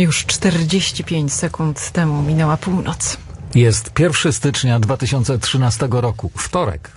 Już 45 sekund temu minęła północ. Jest 1 stycznia 2013 roku, wtorek.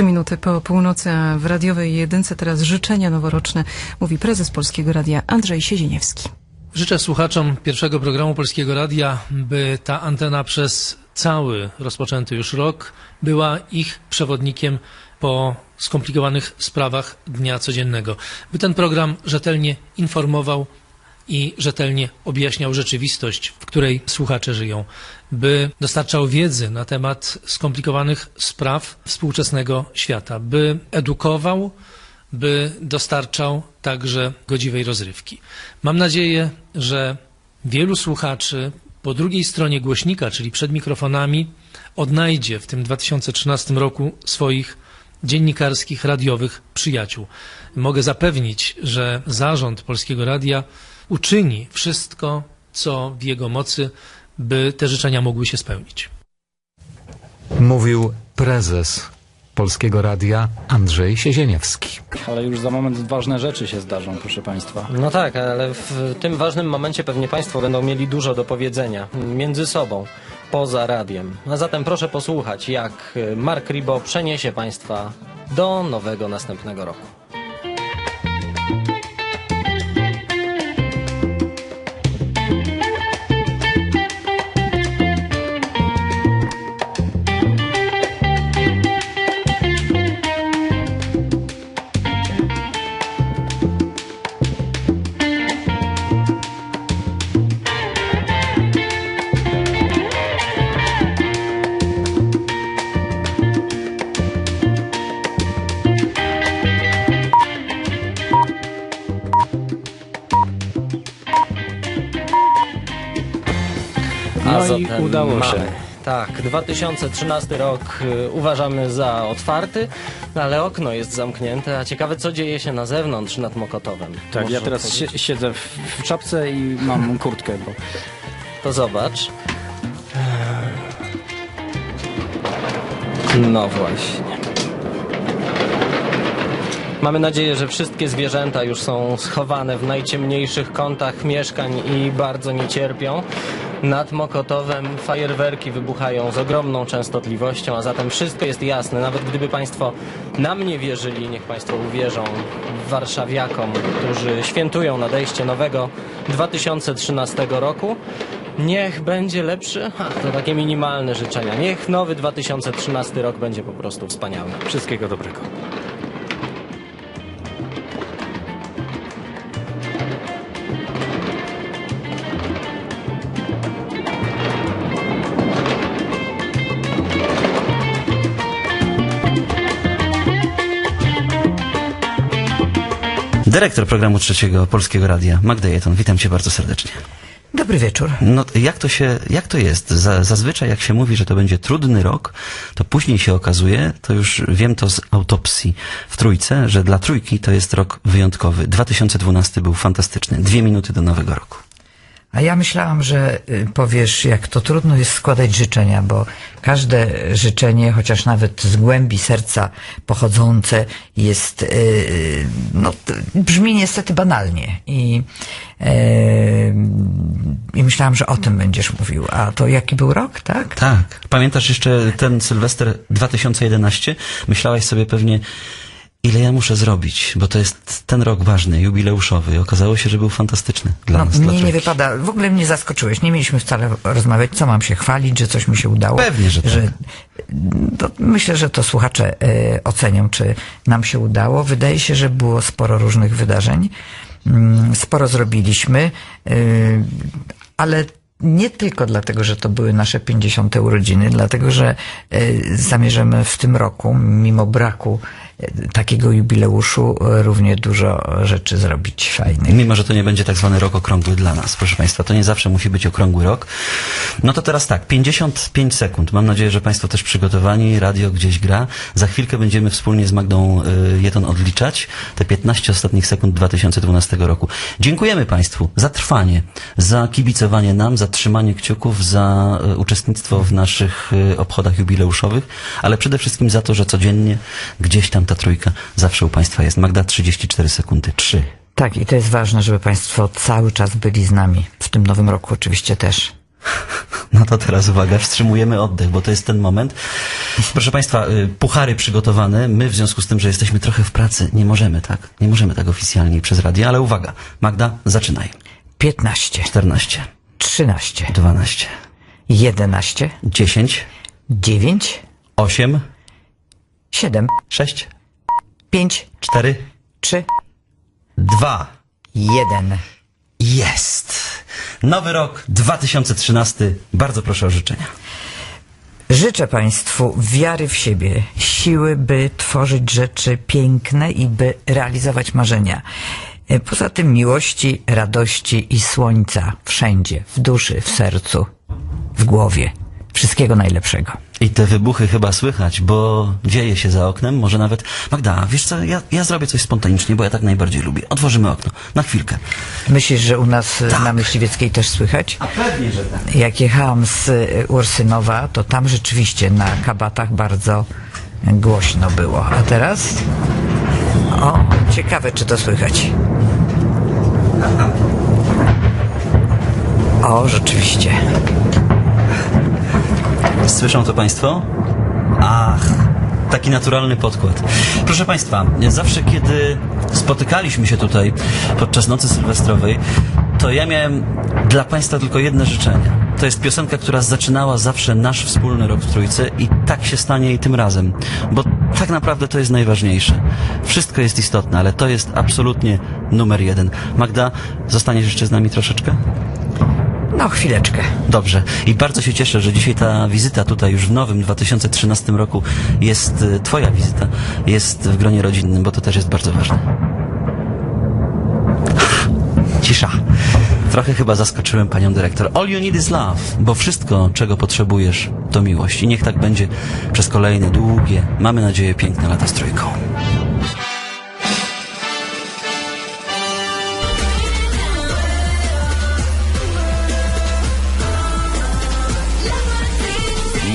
Trzy minuty po północy, a w radiowej jedynce teraz życzenia noworoczne, mówi prezes Polskiego Radia Andrzej Siezieniewski. Życzę słuchaczom pierwszego programu Polskiego Radia, by ta antena przez cały rozpoczęty już rok była ich przewodnikiem po skomplikowanych sprawach dnia codziennego. By ten program rzetelnie informował i rzetelnie objaśniał rzeczywistość, w której słuchacze żyją, by dostarczał wiedzy na temat skomplikowanych spraw współczesnego świata, by edukował, by dostarczał także godziwej rozrywki. Mam nadzieję, że wielu słuchaczy po drugiej stronie głośnika, czyli przed mikrofonami, odnajdzie w tym 2013 roku swoich dziennikarskich, radiowych przyjaciół. Mogę zapewnić, że zarząd Polskiego Radia uczyni wszystko, co w jego mocy, by te życzenia mogły się spełnić. Mówił prezes Polskiego Radia Andrzej Siezieniewski. Ale już za moment ważne rzeczy się zdarzą, proszę Państwa. No tak, ale w tym ważnym momencie pewnie Państwo będą mieli dużo do powiedzenia między sobą, poza radiem. A zatem proszę posłuchać, jak Mark Ribo przeniesie Państwa do nowego następnego roku. I udało mamy. się. Tak, 2013 rok y, uważamy za otwarty, no ale okno jest zamknięte, a ciekawe co dzieje się na zewnątrz nad Mokotowem. Tak, Możesz ja teraz si- siedzę w, w czapce i mam kurtkę, bo To zobacz. No właśnie. Mamy nadzieję, że wszystkie zwierzęta już są schowane w najciemniejszych kątach mieszkań i bardzo nie cierpią. Nad Mokotowem fajerwerki wybuchają z ogromną częstotliwością, a zatem wszystko jest jasne. Nawet gdyby Państwo nam nie wierzyli, niech Państwo uwierzą warszawiakom, którzy świętują nadejście nowego 2013 roku. Niech będzie lepszy, ha, to takie minimalne życzenia. Niech nowy 2013 rok będzie po prostu wspaniały. wszystkiego dobrego. Dyrektor programu Trzeciego Polskiego Radia, Magda Jeton. Witam cię bardzo serdecznie. Dobry wieczór. No, jak to się, jak to jest? Za, zazwyczaj jak się mówi, że to będzie trudny rok, to później się okazuje, to już wiem to z autopsji w Trójce, że dla Trójki to jest rok wyjątkowy. 2012 był fantastyczny. Dwie minuty do nowego roku. A ja myślałam, że y, powiesz, jak to trudno jest składać życzenia, bo każde życzenie, chociaż nawet z głębi serca pochodzące, jest, y, no, brzmi niestety banalnie. I, y, I myślałam, że o tym będziesz mówił. A to jaki był rok, tak? Tak. Pamiętasz jeszcze ten Sylwester 2011? Myślałaś sobie pewnie, ile ja muszę zrobić, bo to jest ten rok ważny, jubileuszowy. Okazało się, że był fantastyczny dla No, nas. mnie nie wypada, w ogóle mnie zaskoczyłeś. Nie mieliśmy wcale rozmawiać, co mam się chwalić, że coś mi się udało. Pewnie, że tak. to myślę, że to słuchacze e, ocenią, czy nam się udało. Wydaje się, że było sporo różnych wydarzeń. Mm, Sporo zrobiliśmy, e, ale nie tylko dlatego, że to były nasze 50. urodziny, dlatego, że e, zamierzamy w tym roku, mimo braku takiego jubileuszu, e, równie dużo rzeczy zrobić fajnych. Mimo, że to nie będzie tak zwany rok okrągły dla nas, proszę Państwa, to nie zawsze musi być okrągły rok. No to teraz tak, 55 sekund. Mam nadzieję, że Państwo też przygotowani, radio gdzieś gra. Za chwilkę będziemy wspólnie z Magdą y, Jeton odliczać te 15 ostatnich sekund 2012 roku. Dziękujemy Państwu za trwanie, za kibicowanie nam, za trzymanie kciuków, za y, uczestnictwo w naszych obchodach jubileuszowych, ale przede wszystkim za to, że codziennie gdzieś tam ta trójka zawsze u Państwa jest. Magda, 34 sekundy. 3, Tak, i to jest ważne, żeby Państwo cały czas byli z nami. W tym nowym roku oczywiście też. No to teraz uwaga, wstrzymujemy oddech, bo to jest ten moment. Proszę Państwa, y, puchary przygotowane. My w związku z tym, że jesteśmy trochę w pracy, nie możemy tak. Nie możemy tak oficjalnie przez radio, ale uwaga. Magda, zaczynaj. 15, 14, 13, 12, 11, 10, 9, 8, 7, 6, 5, 4, 3, 2. 1. Jest! Nowy rok 2013. Bardzo proszę o życzenia. Życzę Państwu wiary w siebie, siły, by tworzyć rzeczy piękne i by realizować marzenia. E, Poza tym miłości, radości i słońca wszędzie, w duszy, w sercu, w głowie. Wszystkiego najlepszego. I te wybuchy chyba słychać, bo dzieje się za oknem. Może nawet. Magda, wiesz co, ja, ja zrobię coś spontanicznie, bo ja tak najbardziej lubię. Otworzymy okno. Na chwilkę. Myślisz, że u nas e, na Myśliwieckiej też słychać? A pewnie, że tak. Jak jechałam z y, Ursynowa, to tam rzeczywiście na kabatach bardzo głośno było. A teraz? O, ciekawe, czy to słychać. O, rzeczywiście. Słyszą to Państwo? Ach, taki naturalny podkład. Proszę Państwa, zawsze kiedy spotykaliśmy się tutaj podczas nocy sylwestrowej, to ja miałem dla Państwa tylko jedno życzenie. To jest piosenka, która zaczynała zawsze nasz wspólny rok w Trójce i tak się stanie i tym razem. Bo tak naprawdę to jest najważniejsze. Wszystko jest istotne, ale to jest absolutnie numer jeden. Magda, zostaniesz jeszcze z nami troszeczkę? No, chwileczkę. Dobrze. I bardzo się cieszę, że dzisiaj ta wizyta tutaj już w nowym 2013 roku jest, y, twoja wizyta, jest w gronie rodzinnym, bo to też jest bardzo ważne. Cisza. Trochę chyba zaskoczyłem panią dyrektor. All you need is love, bo wszystko, czego potrzebujesz, to miłość. I niech tak będzie przez kolejne, długie, mamy nadzieję, piękne lata z trójką.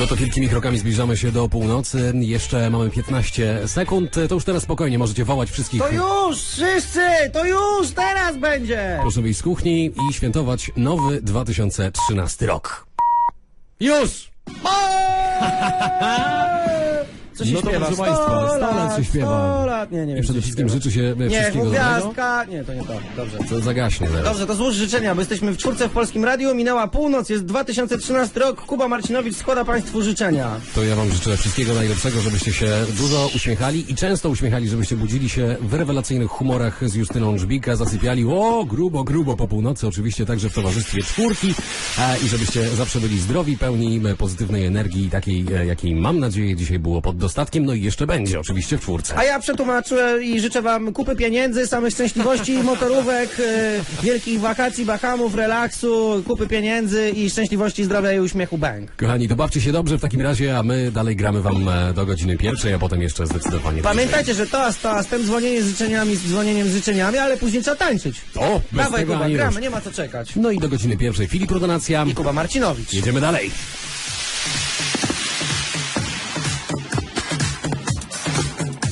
No to wielkimi krokami zbliżamy się do północy. Jeszcze mamy 15 sekund. To już teraz spokojnie możecie wołać wszystkich. To już, wszyscy, to już, teraz będzie! Proszę wyjść z kuchni i świętować nowy 2013 rok. Już! Co się No to śpiewa? proszę państwa, 100 lat się śpiewa. 100 lat, nie, nie wiem. Przede wszystkim życzy się Nie, wszystkiego dobrego. gwiazdka, nie, to nie to, dobrze. To zagaśnie zaraz. Dobrze, to złóż życzenia, bo jesteśmy w czwórce w Polskim Radiu, minęła północ, jest 2013 rok, Kuba Marcinowicz składa Państwu życzenia. To ja wam życzę wszystkiego najlepszego, żebyście się dużo uśmiechali i często uśmiechali, żebyście budzili się w rewelacyjnych humorach z Justyną Żbika, zasypiali o grubo, grubo po północy, oczywiście także w towarzystwie czwórki e, i żebyście zawsze byli zdrowi, pełni e, pozytywnej energii, takiej, e, jakiej mam nadzieję dzisiaj było pod dostatkiem, no i jeszcze będzie oczywiście w czwórce. A ja przetłumaczę i życzę wam kupy pieniędzy, samej szczęśliwości, motorówek, e, wielkich wakacji, bahamów, relaksu, kupy pieniędzy i szczęśliwości, zdrowia i uśmiechu bang. Kochani, to bawcie się dobrze w takim razie, a my dalej gramy wam e, do godziny pierwszej, a potem jeszcze zdecydowanie Pamiętajcie, że toast, toastem, dzwonienie z życzeniami, z dzwonieniem z życzeniami, ale później trzeba tańczyć. O, bez Dawaj tego Kuba, gramy, nie ma co czekać. No i do godziny pierwszej Filip Rodonacja. I Kuba Marcinowicz. Jedziemy dalej.